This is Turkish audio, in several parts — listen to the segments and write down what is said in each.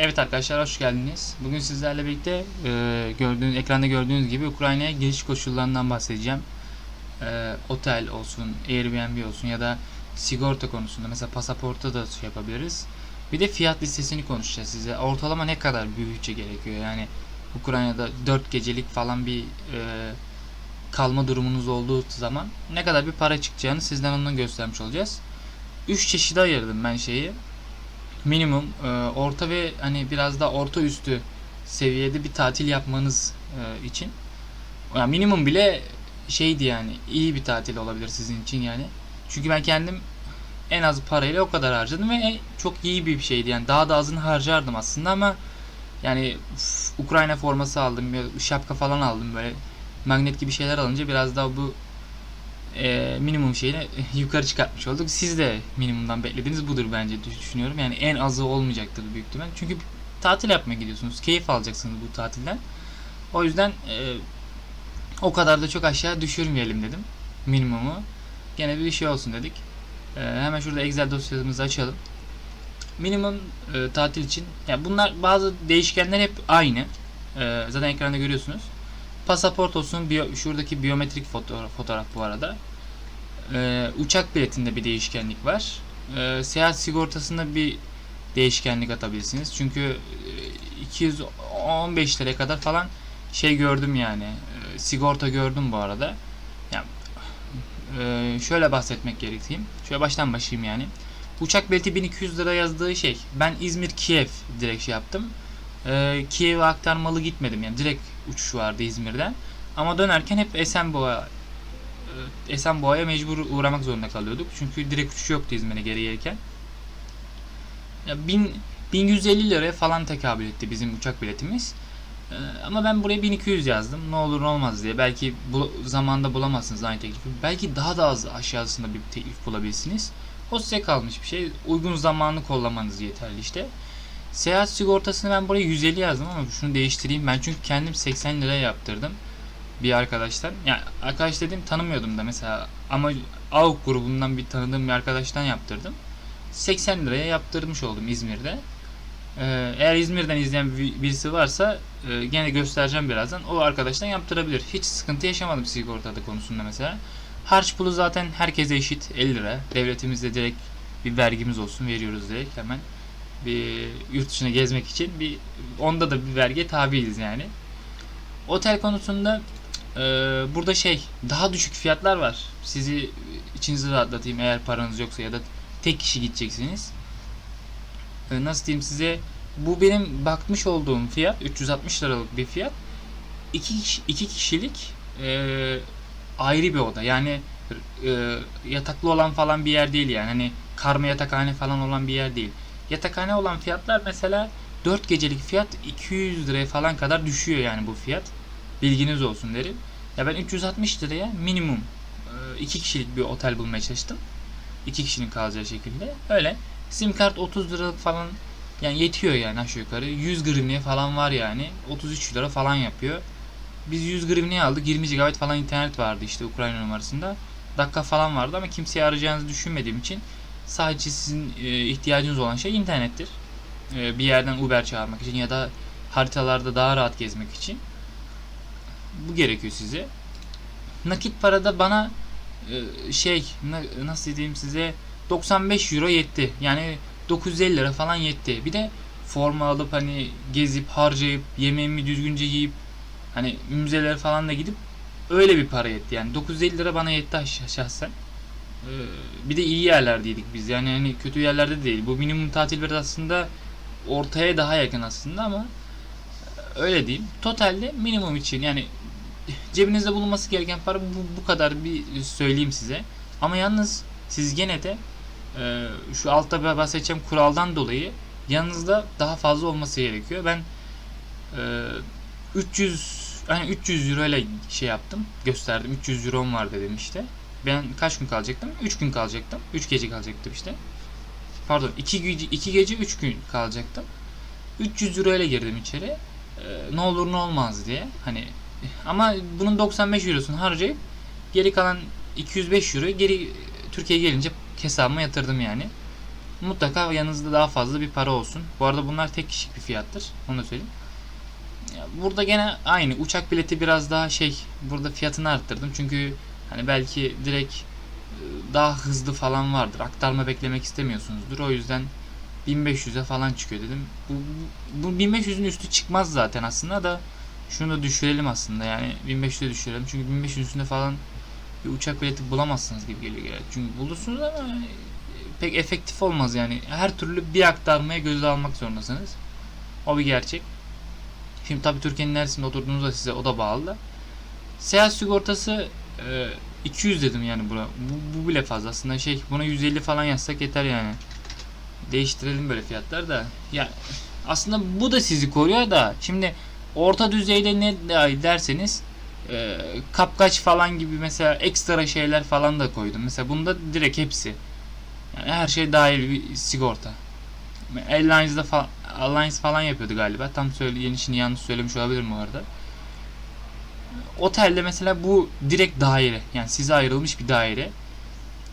Evet arkadaşlar hoş geldiniz. Bugün sizlerle birlikte e, gördüğünüz ekranda gördüğünüz gibi Ukrayna'ya giriş koşullarından bahsedeceğim. E, otel olsun, Airbnb olsun ya da sigorta konusunda mesela pasaporta da şey yapabiliriz. Bir de fiyat listesini konuşacağız size. Ortalama ne kadar bir bütçe gerekiyor? Yani Ukrayna'da 4 gecelik falan bir e, kalma durumunuz olduğu zaman ne kadar bir para çıkacağını sizden onu göstermiş olacağız. 3 çeşide ayırdım ben şeyi minimum e, orta ve hani biraz da orta üstü seviyede bir tatil yapmanız e, için. Yani minimum bile şeydi yani iyi bir tatil olabilir sizin için yani. Çünkü ben kendim en az parayla o kadar harcadım ve çok iyi bir şeydi. Yani daha da azını harcardım aslında ama yani uf, Ukrayna forması aldım şapka falan aldım böyle. Magnet gibi şeyler alınca biraz daha bu e, minimum şeyini yukarı çıkartmış olduk. Siz de minimumdan beklediğiniz budur bence düşünüyorum. Yani en azı olmayacaktır büyük ihtimal. Çünkü tatil yapmaya gidiyorsunuz. Keyif alacaksınız bu tatilden. O yüzden e, o kadar da çok aşağı düşürmeyelim dedim. Minimumu. Gene bir şey olsun dedik. E, hemen şurada Excel dosyamızı açalım. Minimum e, tatil için. Yani bunlar bazı değişkenler hep aynı. E, zaten ekranda görüyorsunuz. Pasaport olsun, biyo, şuradaki biyometrik fotoğraf, fotoğraf bu arada. Ee, uçak biletinde bir değişkenlik var. Ee, seyahat sigortasında bir değişkenlik atabilirsiniz. Çünkü e, 215 liraya kadar falan şey gördüm yani. E, sigorta gördüm bu arada. Yani, e, şöyle bahsetmek gerektiğim. Şöyle baştan başlayayım yani. Uçak bileti 1200 lira yazdığı şey. Ben İzmir Kiev direkt şey yaptım. E, Kiev'e aktarmalı gitmedim yani direkt uçuş vardı İzmir'den. Ama dönerken hep Esenboğa e, Esenboğa'ya mecbur uğramak zorunda kalıyorduk. Çünkü direkt uçuş yoktu İzmir'e geri gelirken. Ya bin, 1150 liraya falan tekabül etti bizim uçak biletimiz. Ee, ama ben buraya 1200 yazdım. Ne olur ne olmaz diye. Belki bu zamanda bulamazsınız aynı teklifi. Belki daha da az aşağısında bir teklif bulabilirsiniz. O size kalmış bir şey. Uygun zamanı kollamanız yeterli işte. Seyahat sigortasını ben buraya 150 yazdım ama şunu değiştireyim. Ben çünkü kendim 80 liraya yaptırdım bir arkadaştan. Yani arkadaş dedim tanımıyordum da mesela ama AUK grubundan bir tanıdığım bir arkadaştan yaptırdım. 80 liraya yaptırmış oldum İzmir'de. Ee, eğer İzmir'den izleyen birisi varsa e, gene göstereceğim birazdan. O arkadaştan yaptırabilir. Hiç sıkıntı yaşamadım sigortada konusunda mesela. Harç pulu zaten herkese eşit 50 lira. Devletimizde direkt bir vergimiz olsun veriyoruz direkt hemen. Bir yurt dışına gezmek için bir onda da bir vergi tabiiz yani. Otel konusunda e, burada şey daha düşük fiyatlar var. Sizi içinizi rahatlatayım eğer paranız yoksa ya da tek kişi gideceksiniz. E, nasıl diyeyim size bu benim bakmış olduğum fiyat 360 liralık bir fiyat. İki, kişi, iki kişilik e, ayrı bir oda. Yani e, yataklı olan falan bir yer değil yani. Hani karma yatakhane falan olan bir yer değil. Yatakhane olan fiyatlar mesela 4 gecelik fiyat 200 liraya falan kadar düşüyor yani bu fiyat. Bilginiz olsun derim. Ya ben 360 liraya minimum 2 kişilik bir otel bulmaya çalıştım. 2 kişinin kalacağı şekilde. Öyle. Sim kart 30 liralık falan yani yetiyor yani aşağı yukarı. 100 grivniye falan var yani. 33 lira falan yapıyor. Biz 100 grivniye aldık. 20 GB falan internet vardı işte Ukrayna numarasında. Dakika falan vardı ama kimseye arayacağınızı düşünmediğim için sadece sizin e, ihtiyacınız olan şey internettir. E, bir yerden Uber çağırmak için ya da haritalarda daha rahat gezmek için. Bu gerekiyor size. Nakit parada bana e, şey na, nasıl diyeyim size 95 euro yetti. Yani 950 lira falan yetti. Bir de forma alıp hani gezip harcayıp yemeğimi düzgünce yiyip hani müzelere falan da gidip öyle bir para yetti. Yani 950 lira bana yetti şahsen. Bir de iyi yerlerdeydik biz. Yani hani kötü yerlerde değil. Bu minimum tatil biraz aslında ortaya daha yakın aslında ama öyle diyeyim. Totalde minimum için yani cebinizde bulunması gereken para bu, bu kadar bir söyleyeyim size. Ama yalnız siz gene de e, şu altta bahsedeceğim kuraldan dolayı yanınızda daha fazla olması gerekiyor. Ben e, 300 hani 300 euro ile şey yaptım gösterdim 300 euro var dedim işte. Ben kaç gün kalacaktım? 3 gün kalacaktım. 3 gece kalacaktım işte. Pardon 2 gece 2 gece 3 gün kalacaktım. 300 euro ile girdim içeri. Ee, ne olur ne olmaz diye. Hani ama bunun 95 eurosunu harcayıp geri kalan 205 euro geri Türkiye'ye gelince hesabıma yatırdım yani. mutlaka yanınızda daha fazla bir para olsun. Bu arada bunlar tek kişilik bir fiyattır. Onu da söyleyeyim. Burada gene aynı. Uçak bileti biraz daha şey. Burada fiyatını arttırdım. Çünkü hani belki direkt e, daha hızlı falan vardır. Aktarma beklemek istemiyorsunuzdur. O yüzden 1500'e falan çıkıyor dedim. Bu, bu 1500'ün üstü çıkmaz zaten aslında da şunu da düşürelim aslında yani 1500'e düşürelim. Çünkü 1500'ün üstünde falan bir uçak bileti bulamazsınız gibi geliyor. geliyor. Çünkü bulursunuz ama yani pek efektif olmaz yani. Her türlü bir aktarmaya göze almak zorundasınız. O bir gerçek. Şimdi tabii Türkiye'nin neresinde oturduğunuzda size o da bağlı. Seyahat sigortası e, 200 dedim yani buna. Bu, bu bile fazla. Aslında şey buna 150 falan yazsak yeter yani. Değiştirelim böyle fiyatlar da. Ya aslında bu da sizi koruyor da şimdi orta düzeyde ne derseniz e, kapkaç falan gibi mesela ekstra şeyler falan da koydum. Mesela bunda direkt hepsi. Yani her şey dahil bir sigorta. Airlines'da falan Alliance falan yapıyordu galiba. Tam söyle yeni şimdi yanlış söylemiş olabilirim bu arada. Otelde mesela bu direkt daire. Yani size ayrılmış bir daire.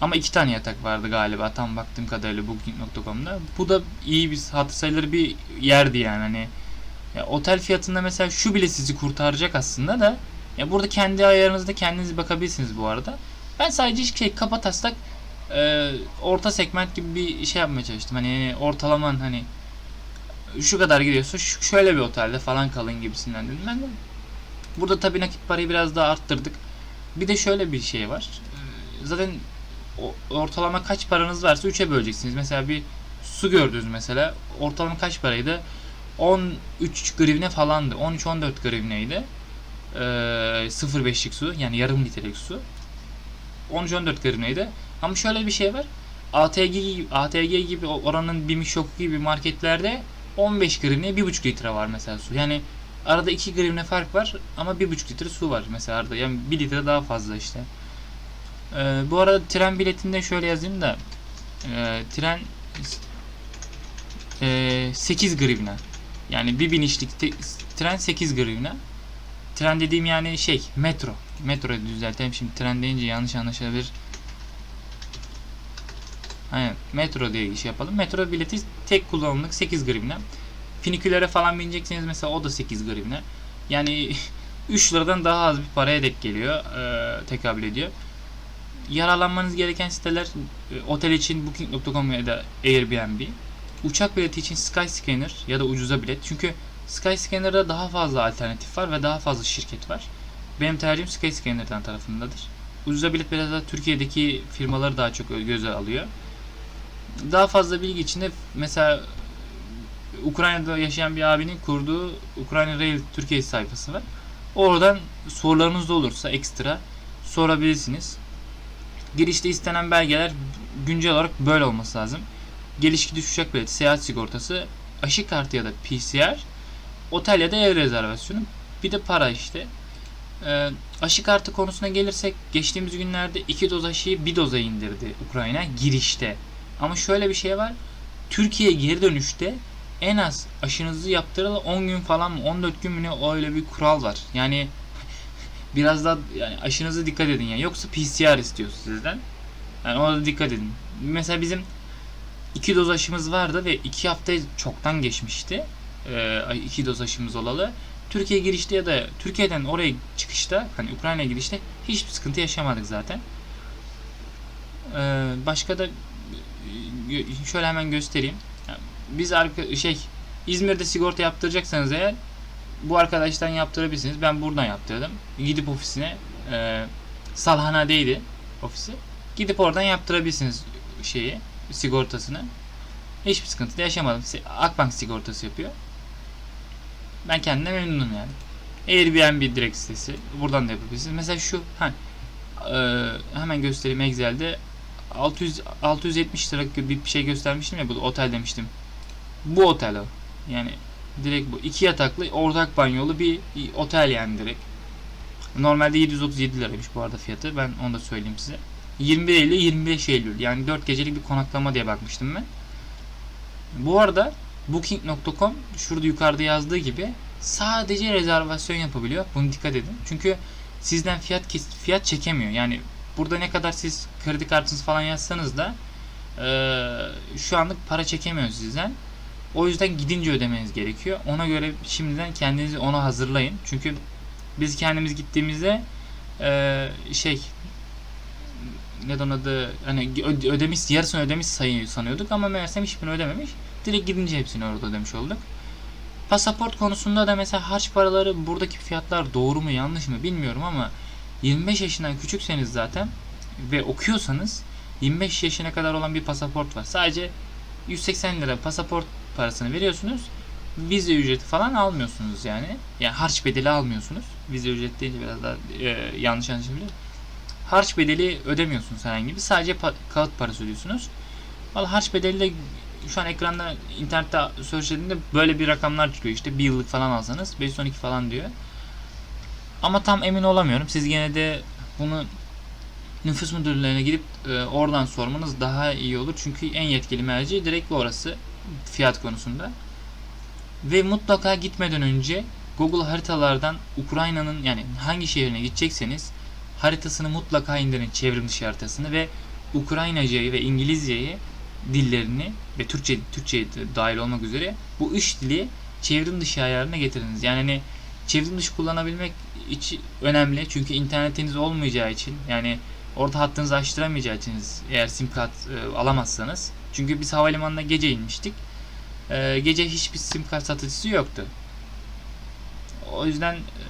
Ama iki tane yatak vardı galiba tam baktığım kadarıyla booking.com'da. Bu da iyi bir hatır sayılır bir yerdi yani hani. Ya, otel fiyatında mesela şu bile sizi kurtaracak aslında da ya burada kendi ayarınızda kendiniz bakabilirsiniz bu arada. Ben sadece şey kapa taslak e, orta segment gibi bir şey yapmaya çalıştım. Hani ortalaman hani şu kadar gidiyorsa şöyle bir otelde falan kalın gibisinden dedim ben de. Burada tabii nakit parayı biraz daha arttırdık. Bir de şöyle bir şey var. E, zaten ortalama kaç paranız varsa 3'e böleceksiniz. Mesela bir su gördünüz mesela. Ortalama kaç paraydı? 13 grivne falandı. 13-14 grivneydi. Ee, 0.5'lik su yani yarım litrelik su. 13-14 grivneydi. Ama şöyle bir şey var. ATG ATG gibi oranın BİM şoku gibi marketlerde 15 grivne 1.5 litre var mesela su. Yani arada 2 grivne fark var ama 1.5 litre su var mesela arada. Yani 1 litre daha fazla işte. Ee, bu arada tren biletinde şöyle yazayım da e, tren e, 8 grivne. Yani bir binişlik te, tren 8 grivne. Tren dediğim yani şey metro. Metro düzeltelim şimdi tren deyince yanlış anlaşılabilir. Aynen metro diye iş yapalım. Metro bileti tek kullanımlık 8 grivne. Finikülere falan binecekseniz mesela o da 8 grivne. Yani 3 liradan daha az bir paraya denk geliyor. E, tekabül ediyor. Yararlanmanız gereken siteler e, otel için booking.com ya da Airbnb. Uçak bileti için Skyscanner ya da ucuza bilet. Çünkü Skyscanner'da daha fazla alternatif var ve daha fazla şirket var. Benim tercihim Skyscanner'dan tarafındadır. Ucuza bilet biraz daha Türkiye'deki firmaları daha çok göze alıyor. Daha fazla bilgi için de mesela Ukrayna'da yaşayan bir abinin kurduğu Ukrayna Rail Türkiye sayfası var. Oradan sorularınız da olursa ekstra sorabilirsiniz. Girişte istenen belgeler güncel olarak böyle olması lazım. Geliş gidiş uçak bileti, seyahat sigortası, aşı kartı ya da PCR, otel ya da ev rezervasyonu, bir de para işte. Ee, aşı kartı konusuna gelirsek geçtiğimiz günlerde iki doz aşıyı bir doza indirdi Ukrayna girişte. Ama şöyle bir şey var. Türkiye geri dönüşte en az aşınızı yaptıralı 10 gün falan mı 14 gün mü ne öyle bir kural var. Yani biraz daha yani aşınızı dikkat edin yani. Yoksa PCR istiyor sizden. Yani ona da dikkat edin. Mesela bizim iki doz aşımız vardı ve iki hafta çoktan geçmişti. Ee, iki doz aşımız olalı. Türkiye girişte ya da Türkiye'den oraya çıkışta hani Ukrayna'ya girişte hiçbir sıkıntı yaşamadık zaten. Ee, başka da şöyle hemen göstereyim. Biz arka, şey İzmir'de sigorta yaptıracaksanız eğer bu arkadaştan yaptırabilirsiniz. Ben buradan yaptırdım. Gidip ofisine e, Salhane'deydi ofisi. Gidip oradan yaptırabilirsiniz şeyi sigortasını. Hiçbir sıkıntı yaşamadım. Akbank sigortası yapıyor. Ben kendime memnunum yani. Airbnb direkt sitesi. Buradan da yapabilirsiniz. Mesela şu ha, e, hemen göstereyim Excel'de 600 670 lira bir şey göstermiştim ya bu otel demiştim. Bu otel o. Yani direkt bu iki yataklı ortak banyolu bir otel yani direkt. Normalde 737 liraymış bu arada fiyatı. Ben onu da söyleyeyim size. 21 Eylül 25 Eylül yani 4 gecelik bir konaklama diye bakmıştım ben. Bu arada booking.com şurada yukarıda yazdığı gibi sadece rezervasyon yapabiliyor. Bunu dikkat edin. Çünkü sizden fiyat fiyat çekemiyor. Yani burada ne kadar siz kredi kartınız falan yazsanız da Ee, şu anlık para çekemiyor sizden. O yüzden gidince ödemeniz gerekiyor. Ona göre şimdiden kendinizi ona hazırlayın. Çünkü biz kendimiz gittiğimizde ee, şey ne onun adı hani ödemiş yarısını ödemiş sayı sanıyorduk ama meğersem hiçbirini ödememiş. Direkt gidince hepsini orada ödemiş olduk. Pasaport konusunda da mesela harç paraları buradaki fiyatlar doğru mu yanlış mı bilmiyorum ama 25 yaşından küçükseniz zaten ve okuyorsanız 25 yaşına kadar olan bir pasaport var. Sadece 180 lira pasaport parasını veriyorsunuz. Vize ücreti falan almıyorsunuz yani. Yani harç bedeli almıyorsunuz. Vize ücreti deyince biraz daha e, yanlış anlaşılabilir. Harç bedeli ödemiyorsunuz herhangi bir. Sadece pa- kağıt parası ödüyorsunuz. Valla harç bedeli de şu an ekranda internette search dediğinde böyle bir rakamlar çıkıyor işte bir yıllık falan alsanız 512 falan diyor. Ama tam emin olamıyorum. Siz gene de bunu nüfus müdürlüğüne gidip e, oradan sormanız daha iyi olur. Çünkü en yetkili merci direkt orası fiyat konusunda. Ve mutlaka gitmeden önce Google haritalardan Ukrayna'nın yani hangi şehrine gidecekseniz haritasını mutlaka indirin çevrim dışı haritasını ve Ukraynacayı ve İngilizceyi dillerini ve Türkçe Türkçe dahil olmak üzere bu üç dili çevrim dışı ayarına getiriniz. Yani hani çevrim dışı kullanabilmek için önemli çünkü internetiniz olmayacağı için yani orada hattınızı açtıramayacağı için eğer sim kart e, alamazsanız çünkü biz havalimanına gece inmiştik. E, gece hiçbir sim kart satıcısı yoktu. O yüzden e,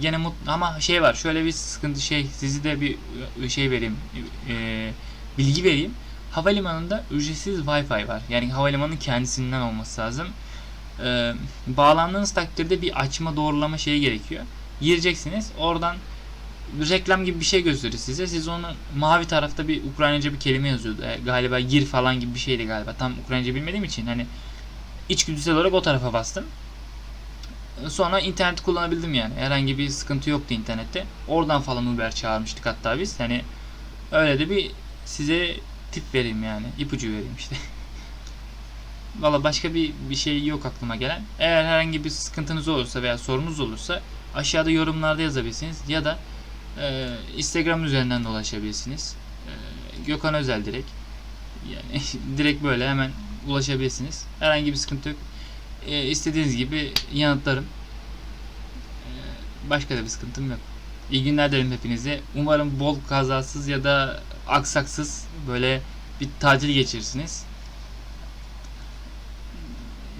gene mut ama şey var şöyle bir sıkıntı şey sizi de bir e, şey vereyim e, bilgi vereyim havalimanında ücretsiz Wi-Fi var. Yani havalimanının kendisinden olması lazım. Ee, bağlandığınız takdirde bir açma doğrulama şeyi gerekiyor. Gireceksiniz. Oradan bir reklam gibi bir şey gösterir size. Siz onu mavi tarafta bir Ukraynaca bir kelime yazıyordu. E, galiba gir falan gibi bir şeydi galiba. Tam Ukraynaca bilmediğim için hani içgüdüsel olarak o tarafa bastım. Sonra internet kullanabildim yani. Herhangi bir sıkıntı yoktu internette. Oradan falan Uber çağırmıştık hatta biz. Hani öyle de bir size tip vereyim yani. ipucu vereyim işte. Valla başka bir, bir şey yok aklıma gelen. Eğer herhangi bir sıkıntınız olursa veya sorunuz olursa aşağıda yorumlarda yazabilirsiniz ya da e, Instagram üzerinden de ulaşabilirsiniz. E, Gökhan Özel direkt. Yani direkt böyle hemen ulaşabilirsiniz. Herhangi bir sıkıntı yok. E, istediğiniz gibi yanıtlarım. E, başka da bir sıkıntım yok. İyi günler dilerim hepinize. Umarım bol kazasız ya da aksaksız böyle bir tatil geçirirsiniz.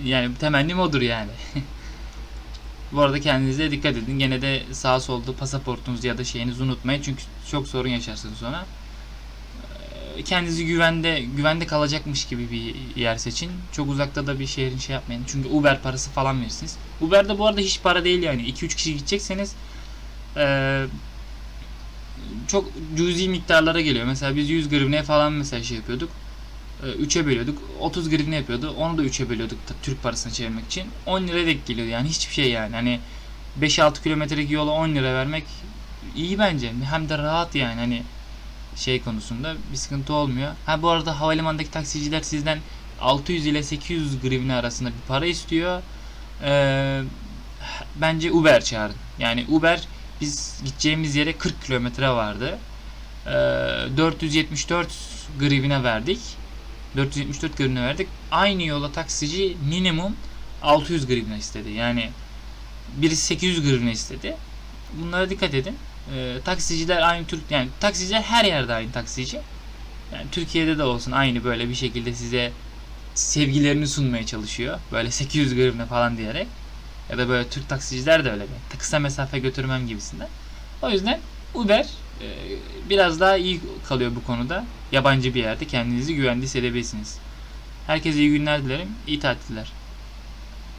Yani temennim odur yani. Bu arada kendinize dikkat edin. Gene de sağ solda pasaportunuzu ya da şeyinizi unutmayın. Çünkü çok sorun yaşarsınız sonra. Ee, Kendinizi güvende güvende kalacakmış gibi bir yer seçin. Çok uzakta da bir şehrin şey yapmayın. Çünkü Uber parası falan verirsiniz. Uber'de bu arada hiç para değil yani. 2-3 kişi gidecekseniz eee çok cüzi miktarlara geliyor. Mesela biz 100 grivne falan mesela şey yapıyorduk. 3'e bölüyorduk. 30 grivne yapıyordu. Onu da 3'e bölüyorduk da Türk parasını çevirmek için. 10 lira denk geliyor yani hiçbir şey yani. Hani 5-6 kilometrelik yola 10 lira vermek iyi bence. Hem de rahat yani hani şey konusunda bir sıkıntı olmuyor. Ha bu arada havalimanındaki taksiciler sizden 600 ile 800 grivne arasında bir para istiyor. Ee, bence Uber çağırın. Yani Uber biz gideceğimiz yere 40 kilometre vardı. Ee, 474 grivine verdik. 474 grivine verdik. Aynı yola taksici minimum 600 grivine istedi. Yani birisi 800 grivine istedi. Bunlara dikkat edin. Ee, taksiciler aynı Türk yani taksiciler her yerde aynı taksici. Yani Türkiye'de de olsun aynı böyle bir şekilde size sevgilerini sunmaya çalışıyor. Böyle 800 grivine falan diyerek. Ya da böyle Türk taksiciler de öyle kısa mesafe götürmem gibisinden. O yüzden Uber e, biraz daha iyi kalıyor bu konuda. Yabancı bir yerde kendinizi güvende hissedebilirsiniz. Herkese iyi günler dilerim. İyi tatiller.